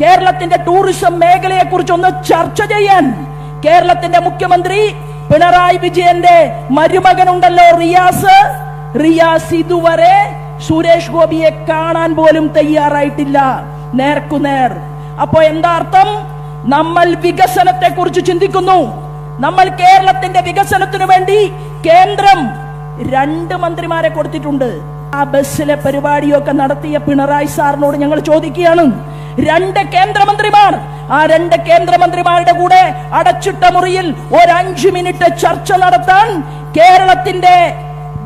കേരളത്തിന്റെ ടൂറിസം മേഖലയെ കുറിച്ച് ഒന്ന് ചർച്ച ചെയ്യാൻ കേരളത്തിന്റെ മുഖ്യമന്ത്രി പിണറായി വിജയന്റെ മരുമകനുണ്ടല്ലോ റിയാസ്. റിയാസ് ഇതുവരെ സുരേഷ് ഗോപിയെ കാണാൻ പോലും തയ്യാറായിട്ടില്ല. നേർക്കുനേർ. അപ്പോ എന്താ അർത്ഥം നമ്മൾ വികസനത്തെ കുറിച്ച് ചിന്തിക്കുന്നു. നമ്മൾ കേരളത്തിന്റെ വികസനത്തിനു വേണ്ടി കേന്ദ്രം രണ്ട് മന്ത്രിമാരെ കൊടുത്തിട്ടുണ്ട്. ആ ബസ്സിലെ പരിപാടിയൊക്കെ നടത്തിയ പിണറായി സാറിനോട് ഞങ്ങൾ ചോദിക്കുകയാണ്. രണ്ട് കേന്ദ്രമന്ത്രിമാർ ആ രണ്ട് കേന്ദ്രമന്ത്രിമാരുടെ കൂടെ അടച്ചിട്ട മുറിയിൽ ഒരു അഞ്ചു മിനിറ്റ് ചർച്ച നടത്താൻ കേരളത്തിന്റെ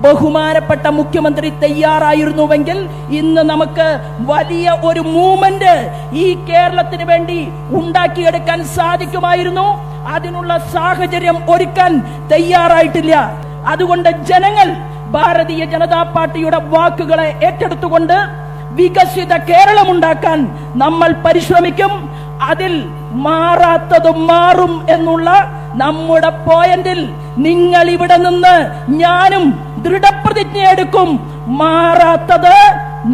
ബഹുമാനപ്പെട്ട മുഖ്യമന്ത്രി തയ്യാറായിരുന്നുവെങ്കിൽ ഇന്ന് നമുക്ക് വലിയ ഒരു മൂവ്മെന്റ് ഈ കേരളത്തിന് വേണ്ടി ഉണ്ടാക്കിയെടുക്കാൻ സാധിക്കുമായിരുന്നു. അതിനുള്ള സാഹചര്യം ഒരുക്കാൻ തയ്യാറായിട്ടില്ല. അതുകൊണ്ട് ജനങ്ങൾ ഭാരതീയ ജനതാ പാർട്ടിയുടെ വാക്കുകളെ ഏറ്റെടുത്തുകൊണ്ട് വികസിത കേരളം ഉണ്ടാക്കാൻ നമ്മൾ പരിശ്രമിക്കും. അതിൽ മാറാത്തതും മാറും എന്നുള്ള നമ്മുടെ പോയിന്റിൽ നിങ്ങൾ ഇവിടെ നിന്ന് ഞാനും ദൃഢപ്രതിജ്ഞ എടുക്കും. മാറാത്തത്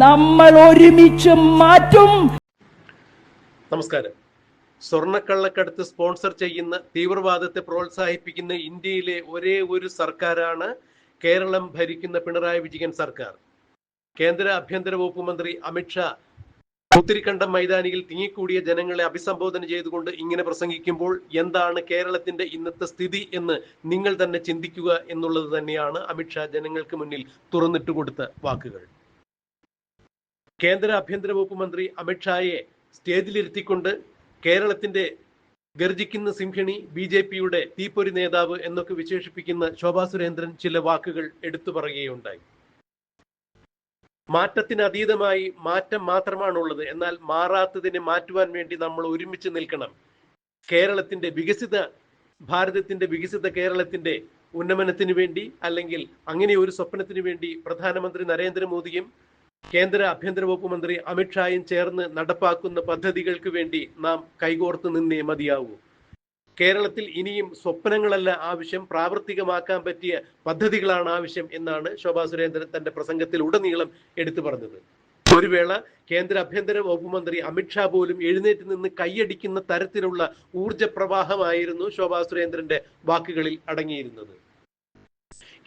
നമ്മൾ ഒരുമിച്ച് മാറ്റും. നമസ്കാരം. സ്വർണക്കള്ളക്കടത്ത് സ്പോൺസർ ചെയ്യുന്ന തീവ്രവാദത്തെ പ്രോത്സാഹിപ്പിക്കുന്ന ഇന്ത്യയിലെ ഒരേ ഒരു സർക്കാരാണ് കേരളം ഭരിക്കുന്ന പിണറായി വിജയൻ സർക്കാർ. കേന്ദ്ര ആഭ്യന്തര വകുപ്പ് മന്ത്രി അമിത്ഷാ പുത്തിരിക്കണ്ടം മൈതാനിയിൽ തിങ്ങിക്കൂടിയ ജനങ്ങളെ അഭിസംബോധന ചെയ്തുകൊണ്ട് ഇങ്ങനെ പ്രസംഗിക്കുമ്പോൾ എന്താണ് കേരളത്തിന്റെ ഇന്നത്തെ സ്ഥിതി എന്ന് നിങ്ങൾ തന്നെ ചിന്തിക്കുക എന്നുള്ളത് തന്നെയാണ് അമിത്ഷാ ജനങ്ങൾക്ക് മുന്നിൽ തുറന്നിട്ട് കൊടുത്ത വാക്കുകൾ. കേന്ദ്ര ആഭ്യന്തര വകുപ്പ് മന്ത്രി അമിത്ഷായെ സ്റ്റേജിലിരുത്തിക്കൊണ്ട് കേരളത്തിന്റെ ഗർജിക്കുന്ന സിംഹിണി ബി ജെ പിയുടെ തീപ്പൊരി നേതാവ് എന്നൊക്കെ വിശേഷിപ്പിക്കുന്ന ശോഭാ സുരേന്ദ്രൻ ചില വാക്കുകൾ എടുത്തു പറയുകയുണ്ടായി. മാറ്റത്തിന് അതീതമായി മാറ്റം മാത്രമാണുള്ളത്. എന്നാൽ മാറാത്തതിനെ മാറ്റുവാൻ വേണ്ടി നമ്മൾ ഒരുമിച്ച് നിൽക്കണം. കേരളത്തിന്റെ വികസിത ഭാരതത്തിന്റെ വികസിത കേരളത്തിന്റെ ഉന്നമനത്തിന് വേണ്ടി അല്ലെങ്കിൽ അങ്ങനെ ഒരു സ്വപ്നത്തിന് വേണ്ടി പ്രധാനമന്ത്രി നരേന്ദ്രമോദിയും കേന്ദ്ര ആഭ്യന്തര വകുപ്പ് മന്ത്രി അമിത്ഷായും ചേർന്ന് നടപ്പാക്കുന്ന പദ്ധതികൾക്ക് വേണ്ടി നാം കൈകോർത്ത് നിന്നേ മതിയാവൂ. കേരളത്തിൽ ഇനിയും സ്വപ്നങ്ങളല്ല ആവശ്യം പ്രാവർത്തികമാക്കാൻ പറ്റിയ പദ്ധതികളാണ് ആവശ്യം എന്നാണ് ശോഭാ സുരേന്ദ്രൻ തന്റെ പ്രസംഗത്തിൽ ഉടനീളം എടുത്തു പറഞ്ഞത്. ഒരു വേള കേന്ദ്ര ആഭ്യന്തര വകുപ്പ് മന്ത്രി അമിത്ഷാ പോലും എഴുന്നേറ്റ് നിന്ന് കൈയടിക്കുന്ന തരത്തിലുള്ള ഊർജ പ്രവാഹമായിരുന്നു ശോഭാ സുരേന്ദ്രന്റെ വാക്കുകളിൽ അടങ്ങിയിരുന്നത്.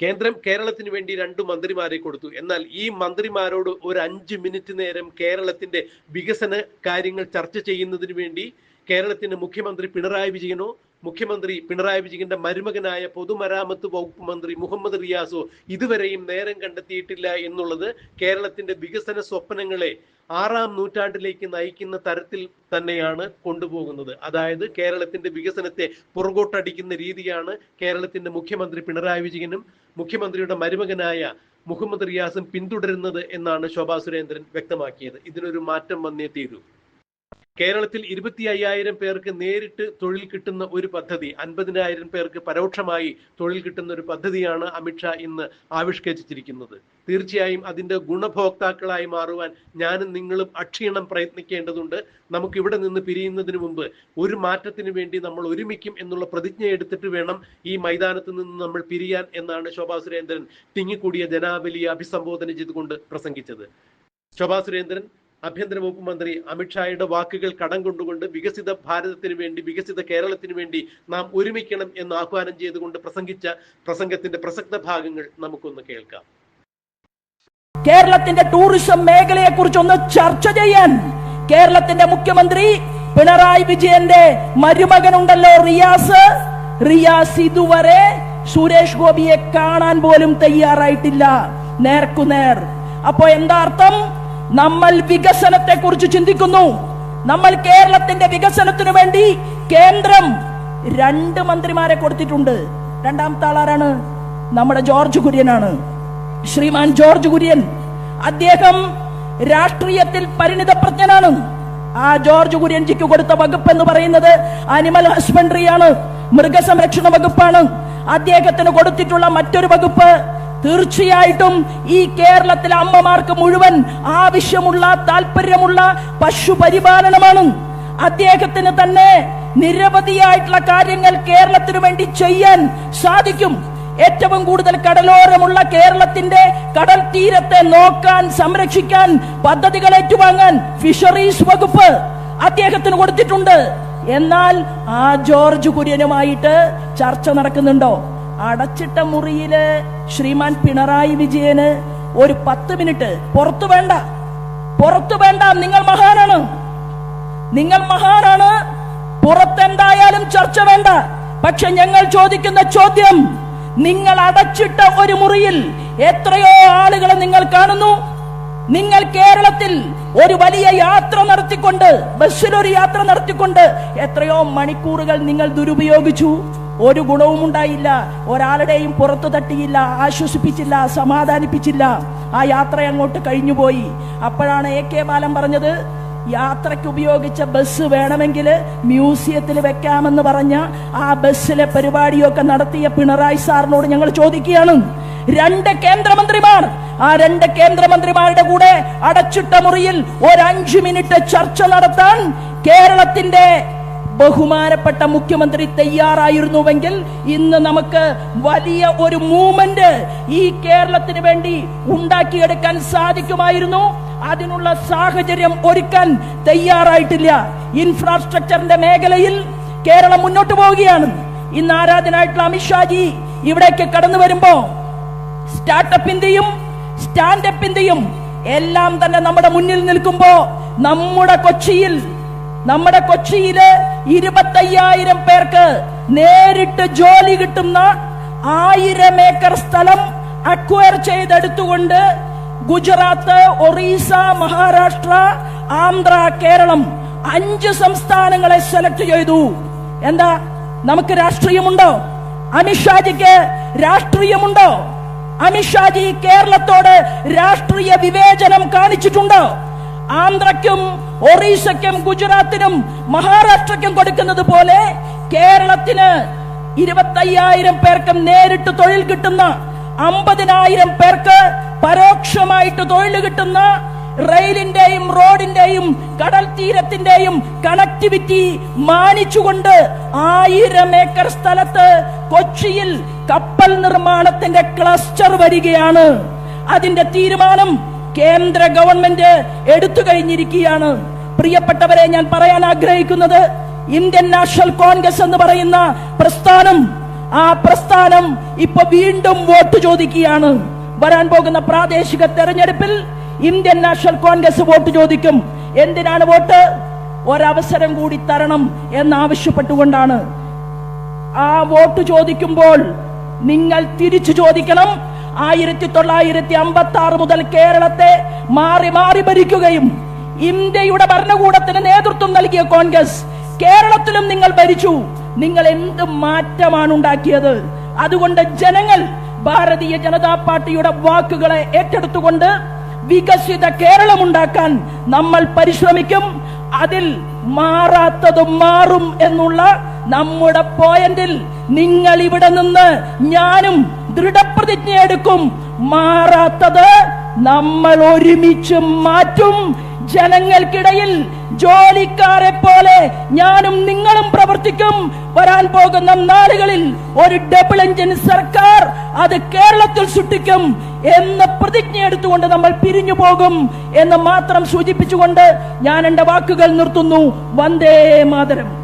കേന്ദ്രം കേരളത്തിന് വേണ്ടി രണ്ട് മന്ത്രിമാരെ കൊടുത്തു. എന്നാൽ ഈ മന്ത്രിമാരോട് ഒരു അഞ്ച് മിനിറ്റ് നേരം കേരളത്തിന്റെ വികസന കാര്യങ്ങൾ ചർച്ച ചെയ്യുന്നതിന് വേണ്ടി കേരളത്തിന്റെ മുഖ്യമന്ത്രി പിണറായി വിജയനോ മുഖ്യമന്ത്രി പിണറായി വിജയന്റെ മരുമകനായ പൊതുമരാമത്ത് വകുപ്പ് മന്ത്രി മുഹമ്മദ് റിയാസോ ഇതുവരെയും നേരം കണ്ടെത്തിയിട്ടില്ല എന്നുള്ളത് കേരളത്തിന്റെ വികസന സ്വപ്നങ്ങളെ ആറാം നൂറ്റാണ്ടിലേക്ക് നയിക്കുന്ന തരത്തിൽ തന്നെയാണ് കൊണ്ടുപോകുന്നത്. അതായത് കേരളത്തിന്റെ വികസനത്തെ പുറകോട്ടടിക്കുന്ന രീതിയാണ് കേരളത്തിന്റെ മുഖ്യമന്ത്രി പിണറായി വിജയനും മുഖ്യമന്ത്രിയുടെ മരുമകനായ മുഹമ്മദ് റിയാസും പിന്തുടരുന്നത് എന്നാണ് ശോഭാ സുരേന്ദ്രൻ വ്യക്തമാക്കിയത്. ഇതിനൊരു മാറ്റം വന്നേ തീരൂ. കേരളത്തിൽ ഇരുപത്തി അയ്യായിരം പേർക്ക് നേരിട്ട് തൊഴിൽ കിട്ടുന്ന ഒരു പദ്ധതി അൻപതിനായിരം പേർക്ക് പരോക്ഷമായി തൊഴിൽ കിട്ടുന്ന ഒരു പദ്ധതിയാണ് അമിത്ഷാ ഇന്ന് ആവിഷ്കരിച്ചിരിക്കുന്നത്. തീർച്ചയായും അതിന്റെ ഗുണഭോക്താക്കളായി മാറുവാൻ ഞാനും നിങ്ങളും അക്ഷീണം പ്രയത്നിക്കേണ്ടതുണ്ട്. നമുക്ക് ഇവിടെ നിന്ന് പിരിയുന്നതിന് മുമ്പ് ഒരു മാറ്റത്തിന് വേണ്ടി നമ്മൾ ഒരുമിക്കും എന്നുള്ള പ്രതിജ്ഞ എടുത്തിട്ട് വേണം ഈ മൈതാനത്ത് നിന്ന് നമ്മൾ പിരിയാൻ എന്നാണ് ശോഭാ സുരേന്ദ്രൻ തിങ്ങിക്കൂടിയ ജനാവലിയെ അഭിസംബോധന ചെയ്തുകൊണ്ട് പ്രസംഗിച്ചത്. ശോഭാ സുരേന്ദ്രൻ ആഭ്യന്തര വകുപ്പ് മന്ത്രി അമിത്ഷായുടെ വാക്കുകൾ കടം കൊണ്ടുകൊണ്ട് വികസിത ഭാരതത്തിന് വേണ്ടി വികസിത കേരളത്തിന് വേണ്ടി നാം ഒരുമിക്കണം എന്ന് ആഹ്വാനം ചെയ്തുകൊണ്ട് പ്രസംഗിച്ച പ്രസംഗത്തിന്റെ പ്രസക്ത ഭാഗങ്ങൾ നമുക്കൊന്ന് കേൾക്കാം. കേരളത്തിന്റെ ടൂറിസം മേഖലയെ കുറിച്ച് ഒന്ന് ചർച്ച ചെയ്യാൻ കേരളത്തിന്റെ മുഖ്യമന്ത്രി പിണറായി വിജയന്റെ മരുമകനുണ്ടല്ലോ റിയാസ്. റിയാസ് ഇതുവരെ സുരേഷ് ഗോപിയെ കാണാൻ പോലും തയ്യാറായിട്ടില്ല. നേർക്കുനേർ. അപ്പോ എന്താ അർത്ഥം? നമ്മൾ വികസനത്തെ കുറിച്ച് ചിന്തിക്കുന്നു. നമ്മൾ കേരളത്തിന്റെ വികസനത്തിനു വേണ്ടി കേന്ദ്രം രണ്ട് മന്ത്രിമാരെ കൊടുത്തിട്ടുണ്ട്. രണ്ടാമത്തെ ആളാരാണ് നമ്മുടെ ജോർജ് കുര്യനാണ്. ശ്രീമാൻ ജോർജ് കുര്യൻ. അദ്ദേഹം രാഷ്ട്രീയത്തിൽ പരിണിതപ്രജ്ഞനാണ് ആ ജോർജ് കുര്യൻജിക്ക് കൊടുത്ത വകുപ്പ് എന്ന് പറയുന്നത് അനിമൽ ഹസ്ബൻഡറി ആണ്. മൃഗസംരക്ഷണ വകുപ്പാണ്. അദ്ദേഹത്തിന് കൊടുത്തിട്ടുള്ള മറ്റൊരു വകുപ്പ് തീർച്ചയായിട്ടും ഈ കേരളത്തിലെ അമ്മമാർക്ക് മുഴുവൻ ആവശ്യമുള്ള താല്പര്യമുള്ള പശുപരിപാലനമാണ്. അദ്ദേഹത്തിന് തന്നെ നിരവധിയായിട്ടുള്ള കാര്യങ്ങൾ കേരളത്തിനു വേണ്ടി ചെയ്യാൻ സാധിക്കും. ഏറ്റവും കൂടുതൽ കടലോരമുള്ള കേരളത്തിന്റെ കടൽ തീരത്തെ നോക്കാൻ സംരക്ഷിക്കാൻ പദ്ധതികൾ ഏറ്റുവാങ്ങാൻ ഫിഷറീസ് വകുപ്പ് അദ്ദേഹത്തിന് കൊടുത്തിട്ടുണ്ട്. എന്നാൽ ആ ജോർജ് കുര്യനുമായിട്ട് ചർച്ച നടക്കുന്നുണ്ടോ? അടച്ചിട്ട മുറിയിൽ ശ്രീമാൻ പിണറായി വിജയന് ഒരു പത്ത് മിനിറ്റ്. പുറത്തു വേണ്ട. പുറത്തു വേണ്ട. നിങ്ങൾ മഹാനാണ്. നിങ്ങൾ മഹാനാണ്. പുറത്തെന്തായാലും ചർച്ച വേണ്ട. പക്ഷെ ഞങ്ങൾ ചോദിക്കുന്ന ചോദ്യം നിങ്ങൾ അടച്ചിട്ട ഒരു മുറിയിൽ എത്രയോ ആളുകളെ നിങ്ങൾ കാണുന്നു. നിങ്ങൾ കേരളത്തിൽ ഒരു വലിയ യാത്ര നടത്തിക്കൊണ്ട് ബസ്സിലൊരു യാത്ര നടത്തിക്കൊണ്ട് എത്രയോ മണിക്കൂറുകൾ നിങ്ങൾ ദുരുപയോഗിച്ചു. ഒരു ഗുണവും ഉണ്ടായില്ല. ഒരാളുടെയും പുറത്തു തട്ടിയില്ല ആശ്വസിപ്പിച്ചില്ല സമാധാനിപ്പിച്ചില്ല. ആ യാത്ര അങ്ങോട്ട് കഴിഞ്ഞുപോയി. അപ്പോഴാണ് എ കെ ബാലൻ പറഞ്ഞത് യാത്രയ്ക്ക് ഉപയോഗിച്ച ബസ് വേണമെങ്കിൽ മ്യൂസിയത്തിൽ വെക്കാമെന്ന് പറഞ്ഞ ആ ബസ്സിലെ പരിപാടിയൊക്കെ നടത്തിയ പിണറായി സാറിനോട് ഞങ്ങൾ ചോദിക്കുകയാണ്. രണ്ട് കേന്ദ്രമന്ത്രിമാർ ആ രണ്ട് കേന്ദ്രമന്ത്രിമാരുടെ കൂടെ അടച്ചിട്ട മുറിയിൽ ഒരു അഞ്ചു മിനിറ്റ് ചർച്ച നടത്താൻ കേരളത്തിന്റെ ബഹുമാനപ്പെട്ട മുഖ്യമന്ത്രി തയ്യാറായിരുന്നുവെങ്കിൽ ഇന്ന് നമുക്ക് വലിയ ഒരു മൂവ്മെന്റ് ഈ കേരളത്തിന് വേണ്ടി ഉണ്ടാക്കിയെടുക്കാൻ സാധിക്കുമായിരുന്നു. അതിനുള്ള സാഹചര്യം ഒരുക്കാൻ തയ്യാറായിട്ടില്ല. ഇൻഫ്രാസ്ട്രക്ചറിന്റെ മേഖലയിൽ കേരളം മുന്നോട്ട് പോവുകയാണ്. ഇന്ന് ആരാധനായിട്ടുള്ള അമിത്ഷാജി ഇവിടേക്ക് കടന്നു വരുമ്പോ സ്റ്റാർട്ടപ്പിന്റെയും സ്റ്റാൻഡപ്പിന്റെയും എല്ലാം തന്നെ നമ്മുടെ മുന്നിൽ നിൽക്കുമ്പോ നമ്മുടെ കൊച്ചിയിൽ നമ്മുടെ കൊച്ചിയിൽ ഇരുപത്തയ്യായിരം പേർക്ക് നേരിട്ട് ജോലി കിട്ടുന്ന ആയിരം ഏക്കർ സ്ഥലം അക്വയർ ചെയ്തെടുത്തുകൊണ്ട് ഗുജറാത്ത് ഒറീസ മഹാരാഷ്ട്ര ആന്ധ്ര കേരളം അഞ്ച് സംസ്ഥാനങ്ങളെ സെലക്ട് ചെയ്തു. എന്താ? നമുക്ക് രാഷ്ട്രീയമുണ്ടോ? അമിത്ഷാജിക്ക് രാഷ്ട്രീയമുണ്ടോ? അമിത്ഷാജി കേരളത്തോട് രാഷ്ട്രീയ വിവേചനം കാണിച്ചിട്ടുണ്ടോ? ആന്ധ്രയ്ക്കും ഒറീസയ്ക്കും ഗുജറാത്തിനും മഹാരാഷ്ട്രയ്ക്കും കൊടുക്കുന്നത് പോലെ കേരളത്തിന് ഇരുപത്തയ്യായിരം പേർക്കും നേരിട്ട് തൊഴിൽ കിട്ടുന്ന അമ്പതിനായിരം പേർക്ക് പരോക്ഷമായിട്ട് തൊഴിൽ കിട്ടുന്ന റെയിലിന്റെയും റോഡിന്റെയും കടൽ തീരത്തിന്റെയും കണക്ടിവിറ്റി മാനിച്ചുകൊണ്ട് ആയിരം ഏക്കർ സ്ഥലത്ത് കൊച്ചിയിൽ കപ്പൽ നിർമ്മാണത്തിന്റെ ക്ലസ്റ്റർ വരികയാണ്. അതിന്റെ തീരുമാനം കേന്ദ്ര ഗവൺമെന്റ് എടുത്തു കഴിഞ്ഞിരിക്കുകയാണ്. പ്രിയപ്പെട്ടവരെ ഞാൻ പറയാൻ ആഗ്രഹിക്കുന്നത് ഇന്ത്യൻ നാഷണൽ കോൺഗ്രസ് എന്ന് പറയുന്ന പ്രസ്ഥാനം ആ പ്രസ്ഥാനം ഇപ്പൊ വീണ്ടും വോട്ട് ചോദിക്കുകയാണ്. വരാൻ പോകുന്ന പ്രാദേശിക തെരഞ്ഞെടുപ്പിൽ ഇന്ത്യൻ നാഷണൽ കോൺഗ്രസ് വോട്ട് ചോദിക്കും. എന്തിനാണ് വോട്ട്? ഒരവസരം കൂടി തരണം എന്നാവശ്യപ്പെട്ടുകൊണ്ടാണ്. ആ വോട്ട് ചോദിക്കുമ്പോൾ നിങ്ങൾ തിരിച്ചു ചോദിക്കണം ആയിരത്തി തൊള്ളായിരത്തി അമ്പത്തി ആറ് മുതൽ കേരളത്തെ മാറി മാറി ഭരിക്കുകയും ഇന്ത്യയുടെ ഭരണകൂടത്തിന് നേതൃത്വം നൽകിയ കോൺഗ്രസ് കേരളത്തിലും നിങ്ങൾ ഭരിച്ചു. നിങ്ങൾ എന്ത് മാറ്റമാണ് ഉണ്ടാക്കിയത്? അതുകൊണ്ട് ജനങ്ങൾ ഭാരതീയ ജനതാ പാർട്ടിയുടെ വാക്കുകളെ ഏറ്റെടുത്തുകൊണ്ട് വികസിത കേരളം ഉണ്ടാക്കാൻ നമ്മൾ പരിശ്രമിക്കും. അതിൽ മാറാത്തതും മാറും എന്നുള്ള നമ്മുടെ പോയിന്റിൽ നിങ്ങൾ ഇവിടെ നിന്ന് ഞാനും ദൃഢപ്രതിജ്ഞ എടുക്കും മാറാത്തത് നമ്മൾ ഒരുമിച്ച് മാറ്റും ജനങ്ങൾക്കിടയിൽ ജോലിക്കാരെ പോലെ ഞാനും നിങ്ങളും പ്രവർത്തിക്കും. വരാൻ പോകുന്ന നാളുകളിൽ ഒരു ഡബിൾ എഞ്ചിൻ സർക്കാർ അത് കേരളത്തിൽ സൃഷ്ടിക്കും എന്ന് പ്രതിജ്ഞ എടുത്തുകൊണ്ട് നമ്മൾ പിരിഞ്ഞു പോകും എന്ന് മാത്രം സൂചിപ്പിച്ചുകൊണ്ട് ഞാൻ എന്റെ വാക്കുകൾ നിർത്തുന്നു. വന്ദേ മാതരം.